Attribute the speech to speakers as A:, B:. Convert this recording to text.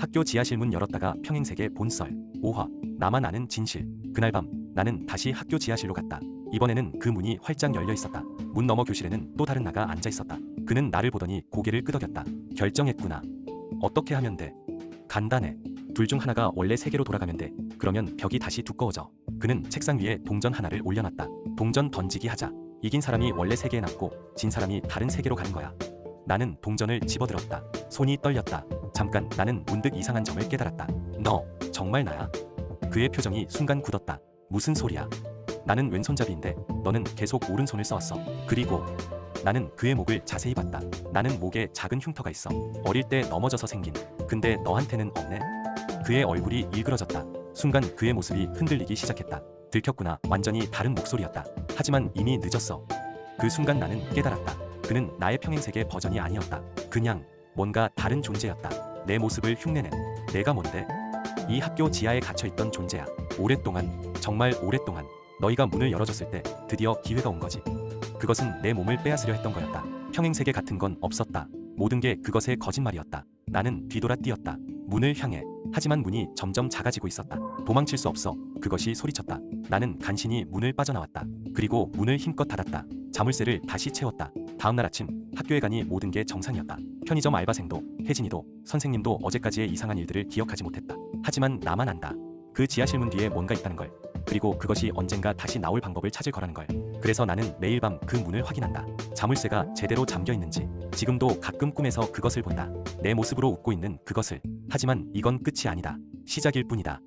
A: 학교 지하실 문 열었다가 평행세계 본썰 5화 나만 아는 진실 그날 밤 나는 다시 학교 지하실로 갔다. 이번에는 그 문이 활짝 열려 있었다. 문 너머 교실에는 또 다른 나가 앉아 있었다. 그는 나를 보더니 고개를 끄덕였다. 결정했구나. 어떻게 하면 돼? 간단해. 둘 중 하나가 원래 세계로 돌아가면 돼. 그러면 벽이 다시 두꺼워져. 그는 책상 위에 동전 하나를 올려놨다. 동전 던지기 하자. 이긴 사람이 원래 세계에 남고 진 사람이 다른 세계로 가는 거야. 나는 동전을 집어들었다. 손이 떨렸다. 잠깐 나는 문득 이상한 점을 깨달았다. 너 정말 나야? 그의 표정이 순간 굳었다. 무슨 소리야? 나는 왼손잡이인데 너는 계속 오른손을 써왔어. 그리고 나는 그의 목을 자세히 봤다. 나는 목에 작은 흉터가 있어. 어릴 때 넘어져서 생긴. 근데 너한테는 없네. 그의 얼굴이 일그러졌다. 순간 그의 모습이 흔들리기 시작했다. 들켰구나. 완전히 다른 목소리였다. 하지만 이미 늦었어. 그 순간 나는 깨달았다. 그는 나의 평행세계 버전이 아니었다. 그냥 뭔가 다른 존재였다. 내 모습을 흉내낸 내가 뭔데? 이 학교 지하에 갇혀있던 존재야. 오랫동안, 정말 오랫동안 너희가 문을 열어줬을 때 드디어 기회가 온 거지. 그것은 내 몸을 빼앗으려 했던 거였다. 평행세계 같은 건 없었다. 모든 게 그것의 거짓말이었다. 나는 뒤돌아 뛰었다. 문을 향해. 하지만 문이 점점 작아지고 있었다. 도망칠 수 없어. 그것이 소리쳤다. 나는 간신히 문을 빠져나왔다. 그리고 문을 힘껏 닫았다. 자물쇠를 다시 채웠다. 다음날 아침 학교에 가니 모든 게 정상이었다. 편의점 알바생도 혜진이도 선생님도 어제까지의 이상한 일들을 기억하지 못했다. 하지만 나만 안다. 그 지하실 문 뒤에 뭔가 있다는 걸. 그리고 그것이 언젠가 다시 나올 방법을 찾을 거라는 걸. 그래서 나는 매일 밤 그 문을 확인한다. 자물쇠가 제대로 잠겨 있는지. 지금도 가끔 꿈에서 그것을 본다. 내 모습으로 웃고 있는 그것을. 하지만 이건 끝이 아니다. 시작일 뿐이다.